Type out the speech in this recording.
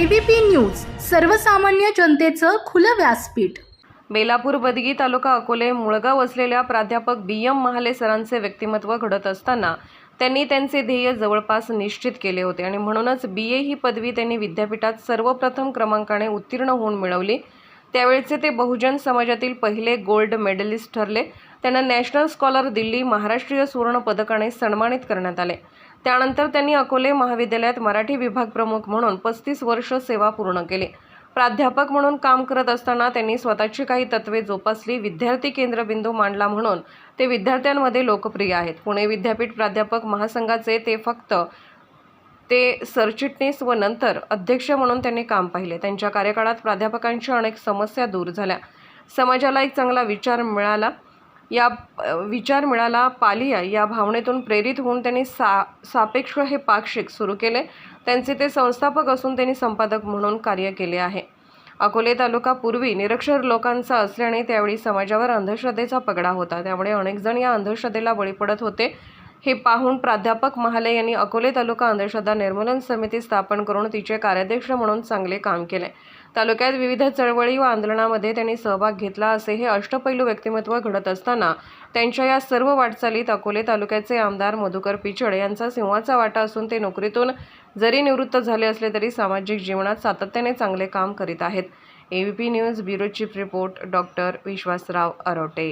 ABP news सर्वसामान्य जनतेचं खुलं व्यासपीठ. बेलापूर बदगी तालुका अकोले मुळगाव असलेल्या प्राध्यापक बी एम महाले सरांचे व्यक्तिमत्व घडत असताना त्यांनी त्यांचे ध्येय जवळपास निश्चित केले होते आणि म्हणूनच बी ए ही पदवी त्यांनी विद्यापीठात सर्वप्रथम क्रमांकाने उत्तीर्ण होऊन मिळवली. त्यावेळचे ते बहुजन समाजातील पहिले गोल्ड मेडलिस्ट ठरले. त्यांना नॅशनल स्कॉलर दिल्ली महाराष्ट्रीय सुवर्ण पदकाने सन्मानित करण्यात आले. त्यानंतर त्यांनी अकोले महाविद्यालयात मराठी विभाग प्रमुख म्हणून पस्तीस वर्ष सेवा पूर्ण केली. प्राध्यापक म्हणून काम करत असताना त्यांनी स्वतःची काही तत्वे जोपासली. विद्यार्थी केंद्रबिंदू मांडला म्हणून ते विद्यार्थ्यांमध्ये लोकप्रिय आहेत. पुणे विद्यापीठ प्राध्यापक महासंघाचे ते फक्त ते सरचिटणीस व नंतर अध्यक्ष म्हणून त्यांनी काम पाहिले. त्यांच्या कार्यकाळात प्राध्यापकांच्या अनेक समस्या दूर झाल्या. समाजाला एक चांगला विचार मिळाला. या विचार मिळाला पालिया या भावनेतून प्रेरित होऊन त्यांनी सा सापेक्ष हे पाक्षिक सुरू केले. त्यांचे ते संस्थापक असून त्यांनी संपादक म्हणून कार्य केले आहे. अकोले तालुका पूर्वी निरक्षर लोकांचा असल्याने त्यावेळी समाजावर अंधश्रद्धेचा पगडा होता. त्यामुळे अनेकजण या अंधश्रद्धेला बळी पडत होते. हे पाहून प्राध्यापक महाले यांनी अकोले तालुका अंधश्रद्धा निर्मूलन समिती स्थापन करून तिचे कार्याध्यक्ष म्हणून चांगले काम केले. तालुक्यात विविध चळवळी व आंदोलनामध्ये त्यांनी सहभाग घेतला असे हे अष्टपैलू व्यक्तिमत्व घडत असताना त्यांच्या या सर्व वाटचालीत अकोले तालुक्याचे आमदार मधुकर पिचड यांचा सिंहाचा वाटा असून ते नोकरीतून जरी निवृत्त झाले असले तरी सामाजिक जीवनात सातत्याने चांगले काम करीत आहेत. ABP news bureau chief report doctor Vishwasrao Arote.